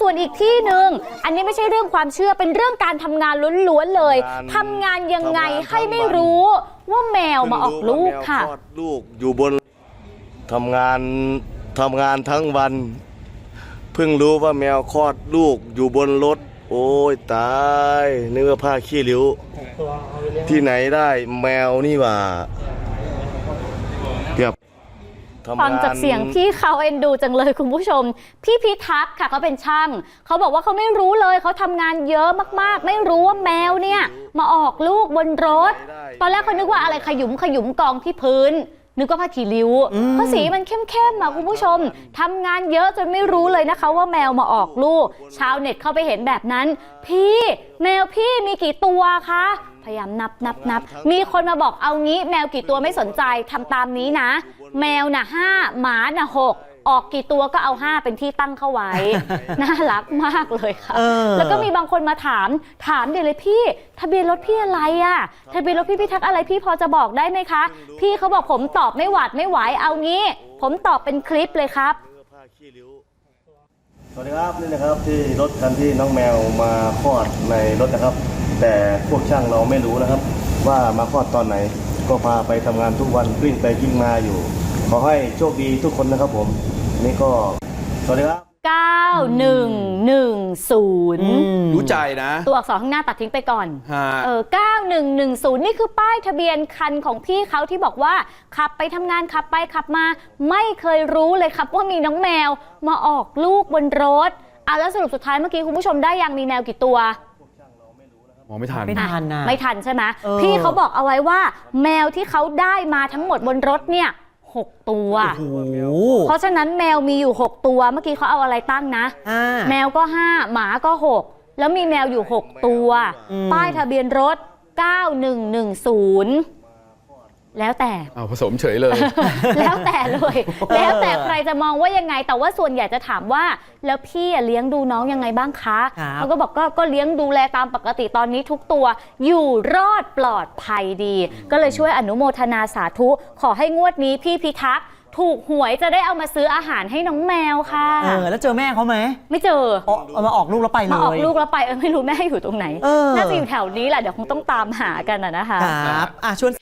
ส่วนอีกที่หนึ่งอันนี้ไม่ใช่เรื่องความเชื่อเป็นเรื่องการทำงานล้วนๆเลยทำงานยังไงให้ไม่รู้ว่าแมวมาออกลูกค่ะ เพิ่งรู้ว่าแมวคลอดลูกอยู่บนทำงานทำงานทั้งวัน เพิ่งรู้ว่าแมวคลอดลูกอยู่บนรถ โอ้ยตายนึกว่าผ้าขี้ริ้ว ที่ไหนได้แมวนี่หว่าเกือบ ทำฟังจากเสียงพี่เขาเอ็นดูจังเลยคุณผู้ชม พี่พิทักษ์ค่ะเขาเป็นช่าง เขาบอกว่าเขาไม่รู้เลยเขาทำงานเยอะมากๆ ไม่รู้ว่าแมวเนี่ย มาออกลูกบนรถ ตอนแรกเขานึกว่าอะไรขยุมขยุมกองที่พื้น นึกว่าผ้าขีริ้วเพราะสีมันเข้มๆมาคุณผู้ชมทำงานเยอะจนไม่รู้เลยนะคะ ว่าแมวมาออกลูก ชาวเน็ตเข้าไปเห็นแบบนั้น พี่แมวพี่มีกี่ตัวคะพยายามนับนับนับมีคนมาบอกเอางี้แมวกี่ตัวไม่สนใจทำตามนี้นะ แมวน่ะห้าหมาน่ะหก ออกกี่ตัวก็เอาห้าเป็นที่ตั้งเข้าไว้ น่ารักมากเลยค่ะ เออ แล้วก็มีบางคนมาถามถามเดี๋ยวเลยพี่ ทะเบียนรถพี่อะไรอะทะเบียนรถพี่พิทักษ์อะไรพี่พอจะบอกได้ไหมคะ พี่เขาบอกผมตอบไม่หวาดไม่ไหวเอางี้ ผมตอบเป็นคลิปเลยครับ สวัสดีครับนี่นะครับที่รถคันที่น้องแมวมาคลอดในรถนะครับ แต่พวกช่างเราไม่รู้นะครับ ว่ามาคลอดตอนไหน ก็พาไปทำงานทุกวันวิ่งไปวิ่งมาอยู่ ขอให้โชคดีทุกคนนะครับผม นี่ก็ สวัสดีครับ 9110 รู้ใจนะ ตัวอักษรข้างหน้าตัดทิ้งไปก่อน ฮะ เออ9110 นี่คือป้ายทะเบียนคันของพี่เขาที่บอกว่า ขับไปทำงานขับไปขับมา ไม่เคยรู้เลยครับว่ามีน้องแมวมาออกลูกบนรถอะแล้วสรุปสุดท้ายเมื่อกี้คุณผู้ชมได้ยังมีแมวกี่ตัว มองไม่ทัน ไม่ทันนะ ไม่ทันใช่ไหมเออ พี่เขาบอกเอาไว้ว่า แมวที่เขาได้มาทั้งหมดบนรถเนี่ย หกตัว โอ้โหเพราะฉะนั้นแมวมีอยู่ 6 ตัว เมื่อกี้เขาเอาอะไรตั้งนะห้าแมวก็ 5 หมาก็ 6 แล้วมีแมวอยู่ 6 ตัว อืม ป้ายทะเบียนรถ 9110 แล้วแต่เอาผสมเฉยเลย แล้วแต่เลย แล้วแต่ใครจะมองว่ายังไง แต่ว่าส่วนใหญ่จะถามว่า แล้วพี่อะเลี้ยงดูน้องยังไงบ้างคะครับเขาก็บอกก็ก็เลี้ยงดูแลตามปกติตอนนี้ทุกตัว อยู่รอดปลอดภัยดี ก็เลยช่วยอนุโมทนาสาธุ ขอให้งวดนี้พี่พิทักษ์ถูกหวยจะได้เอามาซื้ออาหารให้น้องแมวค่ะ เออ แล้วเจอแม่เขาไหม ไม่เจออ๋อเอามาออกลูกแล้วไปเลย มาออกลูกแล้วไปเออไม่รู้แม่อยู่ตรงไหนเออน่าจะอยู่แถวนี้แหละเดี๋ยวคงต้องตามหากันอะนะคะ ครับ อะชวน